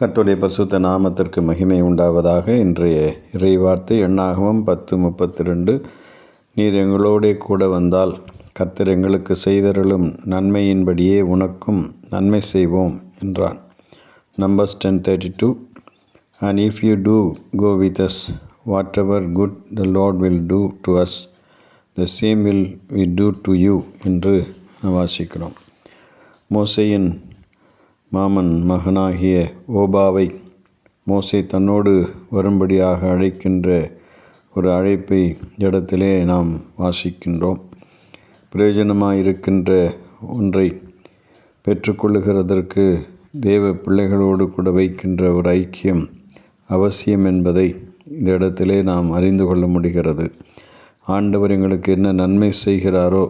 கத்துடைய பசுத்த நாமத்திற்கு மகிமை உண்டாவதாக இன்றைய இறைவார்த்தை எண்ணாகவும் பத்து முப்பத்தி ரெண்டு நீர் எங்களோடே கூட வந்தால் கத்தர் எங்களுக்கு செய்தருளும் நன்மையின்படியே உனக்கும் நன்மை செய்வோம் என்றான். Numbers ten thirty two and if you do go with us whatever good the Lord will do to us the same will we do to you என்று வாசிக்கிறோம். மோசையின் மாமன் மகனாகிய ஓபாவை மோசை தன்னோடு வரும்படியாக அழைக்கின்ற ஒரு அழைப்பை இடத்திலே நாம் வாசிக்கின்றோம். பிரயோஜனமாயிருக்கின்ற ஒன்றை பெற்றுக்கொள்ளுகிறதற்கு தேவ பிள்ளைகளோடு கூட வைக்கின்ற ஒரு ஐக்கியம் அவசியம் என்பதை இந்த இடத்திலே நாம் அறிந்து கொள்ள முடிகிறது. ஆண்டவர் எங்களுக்கு என்ன நன்மை செய்கிறாரோ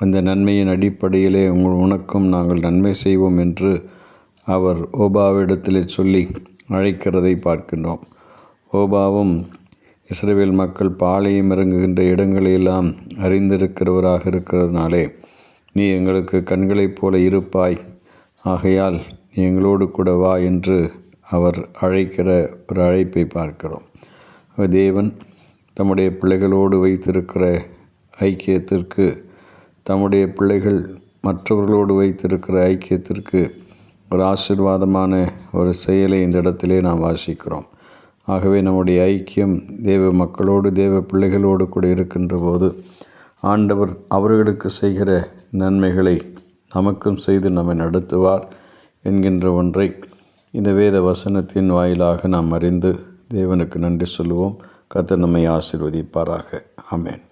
அந்த நன்மையின் அடிப்படையிலே உங்கள் உனக்கும் நாங்கள் நன்மை செய்வோம் என்று அவர் ஓபாவிடத்தில் சொல்லி அழைக்கிறதை பார்க்கின்றோம். ஓபாவும் இஸ்ரேல் மக்கள் பாளையம் இறங்குகின்ற இடங்களையெல்லாம் அறிந்திருக்கிறவராக இருக்கிறதுனாலே நீ எங்களுக்கு கண்களைப் போல இருப்பாய். ஆகையால் நீ எங்களோடு கூட வா என்று அவர் அழைக்கிற ஒரு அழைப்பை பார்க்கிறோம். தேவன் தம்முடைய பிள்ளைகளோடு வைத்திருக்கிற ஐக்கியத்திற்கு தம்முடைய பிள்ளைகள் மற்றவர்களோடு வைத்திருக்கிற ஐக்கியத்திற்கு ஒரு ஆசிர்வாதமான ஒரு செயலை இந்த இடத்திலே நாம் வாசிக்கிறோம். ஆகவே நம்முடைய ஐக்கியம் தேவ மக்களோடு தேவ பிள்ளைகளோடு கூட இருக்கின்ற போது ஆண்டவர் அவர்களுக்கு செய்கிற நன்மைகளை நமக்கும் செய்து நம்மை நடத்துவார் என்கின்ற ஒன்றை இந்த வேத வசனத்தின் வாயிலாக நாம் அறிந்து தேவனுக்கு நன்றி சொல்லுவோம். கத்த நம்மை ஆசிர்வதிப்பாராக. ஆமேன்.